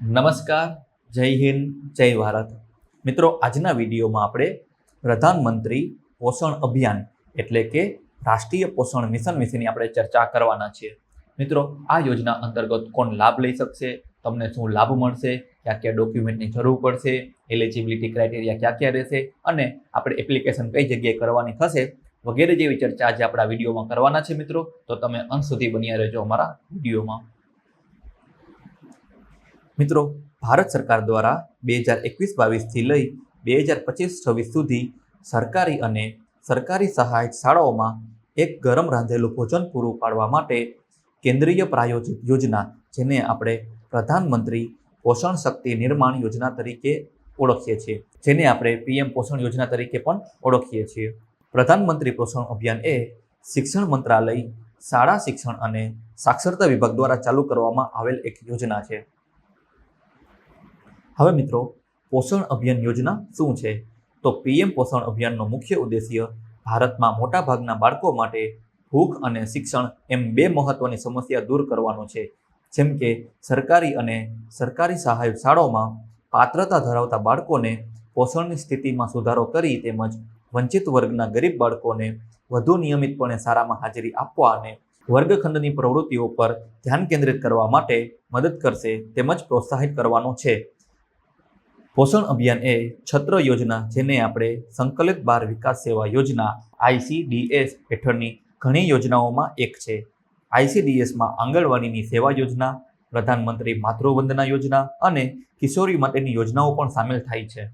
નમસ્કાર, જય હિન્દ, જય ભારત. મિત્રો, આજના વિડીયોમાં આપણે પ્રધાનમંત્રી પોષણ અભિયાન એટલે કે રાષ્ટ્રીય પોષણ મિશન વિશેની આપણે ચર્ચા કરવાના છીએ. મિત્રો, આ યોજના અંતર્ગત કોણ લાભ લઈ શકશે, તમને શું લાભ મળશે, ક્યાં ક્યાં ડોક્યુમેન્ટની જરૂર પડશે, એલિજિબિલિટી ક્રાઇટેરિયા ક્યાં ક્યાં રહેશે અને આપણે એપ્લિકેશન કઈ જગ્યાએ કરવાની થશે વગેરે જેવી ચર્ચા આજે આપણા વિડીયોમાં કરવાના છે મિત્રો. તો તમે અંત સુધી બન્યા રહેજો અમારા વિડીયોમાં. મિત્રો, ભારત સરકાર દ્વારા બે હજાર એકવીસ બાવીસથી લઈ બે હજાર પચીસ છવ્વીસ સુધી સરકારી અને સરકારી સહાયક શાળાઓમાં એક ગરમ રાંધેલું ભોજન પૂરું પાડવા માટે કેન્દ્રીય પ્રાયોજિત યોજના, જેને આપણે પ્રધાનમંત્રી પોષણ શક્તિ નિર્માણ યોજના તરીકે ઓળખીએ છીએ, જેને આપણે પીએમ પોષણ યોજના તરીકે પણ ઓળખીએ છીએ. પ્રધાનમંત્રી પોષણ અભિયાન એ શિક્ષણ મંત્રાલય, શાળા શિક્ષણ અને સાક્ષરતા વિભાગ દ્વારા ચાલુ કરવામાં આવેલ એક યોજના છે. હવે મિત્રો, પોષણ અભિયાન યોજના શું છે? તો પીએમ પોષણ અભિયાનનો મુખ્ય ઉદ્દેશ્ય ભારતમાં મોટાભાગના બાળકો માટે ભૂખ અને શિક્ષણ એમ બે મહત્વની સમસ્યા દૂર કરવાનો છે. જેમ કે, સરકારી અને સરકારી સહાયક શાળાઓમાં પાત્રતા ધરાવતા બાળકોને પોષણની સ્થિતિમાં સુધારો કરી તેમજ વંચિત વર્ગના ગરીબ બાળકોને વધુ નિયમિતપણે શાળામાં હાજરી આપવા અને વર્ગખંડની પ્રવૃત્તિઓ પર ધ્યાન કેન્દ્રિત કરવા માટે મદદ કરશે તેમજ પ્રોત્સાહિત કરવાનો છે. પોષણ અભિયાન એ છત્ર યોજના જેને આપણે સંકલિત બાળ વિકાસ સેવા યોજના આઈસીડીએસ હેઠળની ઘણી યોજનાઓમાં એક છે. આઈસીડીએસમાં આંગણવાડીની સેવા યોજના, પ્રધાનમંત્રી માતૃવંદના યોજના અને કિશોરી માટેની યોજનાઓ પણ સામેલ થાય છે.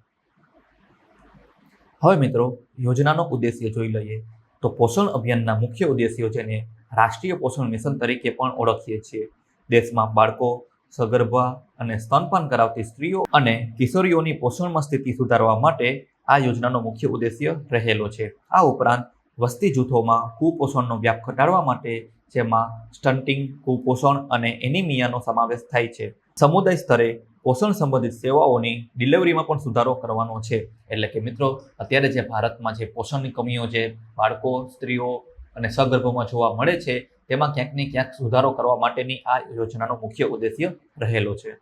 હવે મિત્રો, યોજનાનો ઉદ્દેશ્ય જોઈ લઈએ તો પોષણ અભિયાનના મુખ્ય ઉદ્દેશ્યો જેને રાષ્ટ્રીય પોષણ મિશન તરીકે પણ ઓળખીએ છીએ. દેશમાં બાળકો સગર્ભા અને સ્તનપાન કરાવતી સ્ત્રીઓ અને કિશોરીઓની પોષણમાં સ્થિતિ સુધારવા માટે આ યોજનાનો મુખ્ય ઉદ્દેશ્ય રહેલો છે. આ ઉપરાંત વસ્તી જૂથોમાં કુપોષણનો વ્યાપ ઘટાડવા માટે જેમાં સ્ટન્ટિંગ, કુપોષણ અને એનિમિયાનો સમાવેશ થાય છે. સમુદાય સ્તરે પોષણ સંબંધિત સેવાઓની ડિલિવરીમાં પણ સુધારો કરવાનો છે. એટલે કે મિત્રો, અત્યારે જે ભારતમાં જે પોષણની કમીઓ જે બાળકો, સ્ત્રીઓ અને સગર્ભમાં જોવા મળે છે તેમાં ક્યાંક ને ક્યાંક સુધારો કરવા માટેની આ યોજનાનો મુખ્ય ઉદ્દેશ્ય રહેલો છે.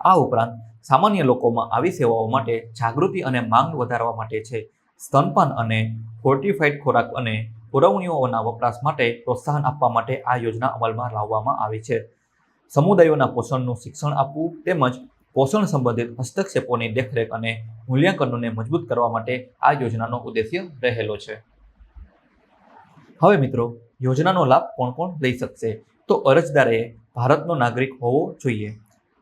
આ ઉપરાંત સામાન્ય લોકોમાં આવી સેવાઓ માટે જાગૃતિ અને માંગ વધારવા માટે છે. સ્તનપાન અને ફોર્ટિફાઈડ ખોરાક અને પુરવણીઓના વપરાશ માટે પ્રોત્સાહન આપવા માટે આ યોજના અમલમાં લાવવામાં આવી છે. સમુદાયોના પોષણનું શિક્ષણ આપવું તેમજ પોષણ સંબંધિત હસ્તક્ષેપોની દેખરેખ અને મૂલ્યાંકનોને મજબૂત કરવા માટે આ યોજનાનો ઉદ્દેશ્ય રહેલો છે. હવે મિત્રો યોજનાનો લાભ કોણ કોણ લઈ શકશે? તો અરજદારે ભારતનો નાગરિક હોવો જોઈએ.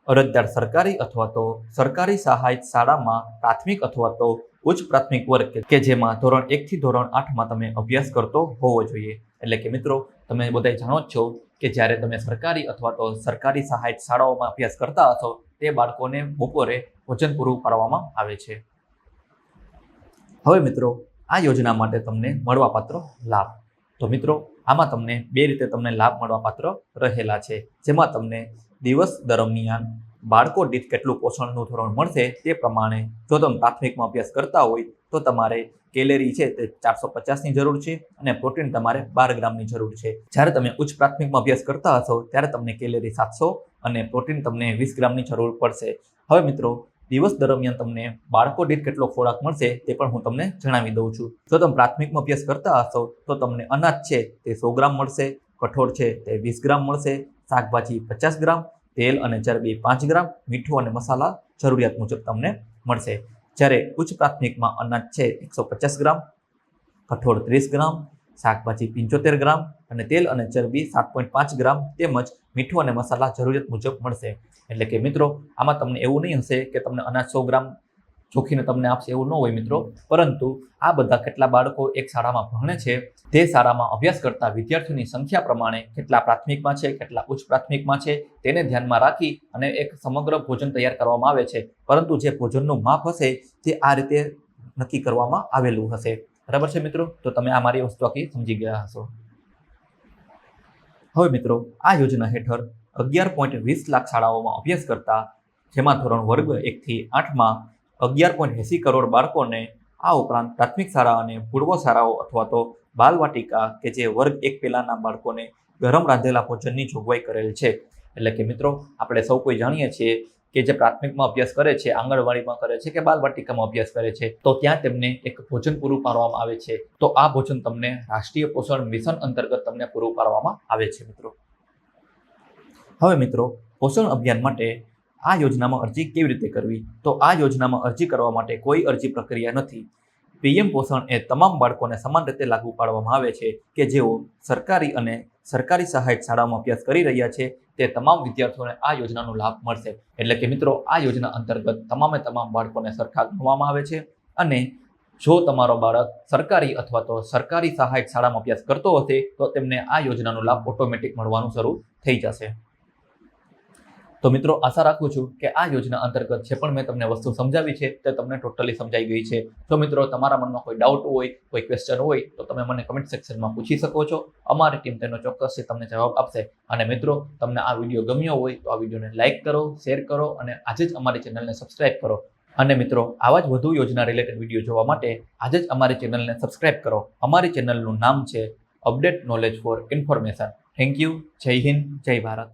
અરજદાર સરકારી અથવા તો સરકારી સહાયિત શાળામાં પ્રાથમિક અથવા તો ઉચ્ચ પ્રાથમિક વર્ગ કે જેમાં ધોરણ એકથી ધોરણ આઠમાં તમે અભ્યાસ કરતો હોવો જોઈએ. એટલે કે મિત્રો, તમે બધા જાણો જ છો કે જ્યારે તમે સરકારી અથવા તો સરકારી સહાયિત શાળાઓમાં અભ્યાસ કરતા હશો, તે બાળકોને બપોરે ભોજન પૂરું પાડવામાં આવે છે. હવે મિત્રો, આ યોજના માટે તમને મળવાપાત્ર લાભ. તો મિત્રો આમાં તમને બે રીતે તમને લાભ મળવાપાત્ર રહેલા છે. જેમાં તમને દિવસ દરમિયાન બાળકો દીઠ કેટલું પોષણનું ધોરણ મળશે તે પ્રમાણે જો તમે પ્રાથમિકમાં અભ્યાસ કરતા હોય તો તમારે કેલેરી છે તે ચારસો પચાસની જરૂર છે અને પ્રોટીન તમારે બાર ગ્રામની જરૂર છે. જ્યારે તમે ઉચ્ચ પ્રાથમિકમાં અભ્યાસ કરતા હશો ત્યારે તમને કેલેરી સાતસો અને પ્રોટીન તમને વીસ ગ્રામની જરૂર પડશે. હવે મિત્રો દિવસ દરમિયાન તમને બાળકો દીઠ કેટલો ખોરાક મળશે તે પણ હું તમને જણાવી દઉં છું. જો તમે પ્રાથમિકમાં અભ્યાસ કરતા હશો, તો તમને અનાજ છે તે સો ગ્રામ મળશે, કઠોળ છે તે વીસ ગ્રામ મળશે, શાકભાજી પચાસ ગ્રામ, તેલ અને ચરબી પાંચ ગ્રામ, મીઠું અને મસાલા જરૂરિયાત મુજબ તમને મળશે. જ્યારે ઉચ્ચ પ્રાથમિકમાં અનાજ છે એકસો પચાસ ગ્રામ, કઠોળ ત્રીસ ગ્રામ શાકભાજી પંચોતેર ગ્રામ અને તેલ અને ચરબી સાત પોઈન્ટ પાંચ ગ્રામ તેમજ મીઠું અને મસાલા જરૂરિયાત મુજબ મળશે. એટલે કે મિત્રો, આમાં તમને એવું નહીં હશે કે તમને અનાજ સો ગ્રામ ચોખીને તમને આપશે એવું ન હોય મિત્રો. પરંતુ આ બધા કેટલા બાળકો એક શાળામાં ભણે છે, તે શાળામાં અભ્યાસ કરતા વિદ્યાર્થીઓની સંખ્યા પ્રમાણે કેટલા પ્રાથમિકમાં છે, કેટલા ઉચ્ચ પ્રાથમિકમાં છે, તેને ધ્યાનમાં રાખી અને એક સમગ્ર ભોજન તૈયાર કરવામાં આવે છે. પરંતુ જે ભોજનનું માપ હશે, તે આ રીતે નક્કી કરવામાં આવેલું હશે. બરાબર છે મિત્રો? તો તમે આ મારી વસ્તુ આખી સમજી ગયા હશો. હવે મિત્રો, આ યોજના હેઠળ અગિયાર પોઈન્ટ વીસ લાખ શાળાઓમાં અભ્યાસ કરતા જેમાં ધોરણ વર્ગ એકથી આઠમાં અગિયાર પોઈન્ટ એંસી કરોડ બાળકોને આ ઉપરાંત પ્રાથમિક શાળા અને પૂર્વ શાળાઓ અથવા તો બાલવાટિકા કે જે વર્ગ એક પહેલાંના બાળકોને ગરમ રાંધેલા ભોજનની જોગવાઈ કરેલ છે. એટલે કે મિત્રો, આપણે સૌ કોઈ જાણીએ છીએ કે જે પ્રાથમિકમાં અભ્યાસ કરે છે, આંગણવાડીમાં કરે છે કે બાલવાટિકામાં અભ્યાસ કરે છે, તો ત્યાં તેમને એક ભોજન પૂરું પાડવામાં આવે છે. તો આ ભોજન તમને રાષ્ટ્રીય પોષણ મિશન અંતર્ગત તમને પૂરું પાડવામાં આવે છે, મિત્રો. હવે, મિત્રો, પોષણ અભિયાન માટે આ યોજનામાં અરજી કેવી રીતે કરવી? તો આ યોજનામાં અરજી કરવા માટે કોઈ અરજી પ્રક્રિયા નથી. પીએમ પોષણ એ તમામ બાળકોને સમાન રીતે લાગુ પાડવામાં આવે છે કે જેઓ સરકારી અને સરકારી સહાયક શાળામાં અભ્યાસ કરી રહ્યા છે તે તમામ વિદ્યાર્થીઓને આ યોજનાનો લાભ મળશે. એટલે કે મિત્રો, આ યોજના અંતર્ગત તમામે તમામ બાળકોને સરખા ગણવામાં આવે છે અને જો તમારો બાળક સરકારી અથવા તો સરકારી સહાયક શાળામાં અભ્યાસ કરતો હશે, તો તેમને આ યોજનાનો લાભ ઓટોમેટિક મળવાનું શરૂ થઈ જશે. તો મિત્રો, આશા રાખું છું કે આ યોજના અંતર્ગત જે પણ મેં તમને વસ્તુ સમજાવી છે, તે તમને ટોટલી સમજાઈ ગઈ છે. જો મિત્રો, તમારા મનમાં કોઈ ડાઉટ હોય, કોઈ ક્વેશ્ચન હોય, તો તમે મને કમેન્ટ સેક્શનમાં પૂછી શકો છો. અમારી ટીમ તેનો ચોક્કસથી તમને જવાબ આપશે. અને મિત્રો, તમને આ વીડિયો ગમ્યો હોય, તો આ વિડીયોને લાઇક કરો શેર કરો, અને આજે જ અમારી ચેનલને સબસ્ક્રાઇબ કરો. અને મિત્રો, આવા જ વધુ યોજના રિલેટેડ વીડિયો જોવા માટે આજે જ અમારી ચેનલને સબસ્ક્રાઇબ કરો. અમારી ચેનલનું નામ છે update knowledge for information thank you જય હિન્દ, જય ભારત.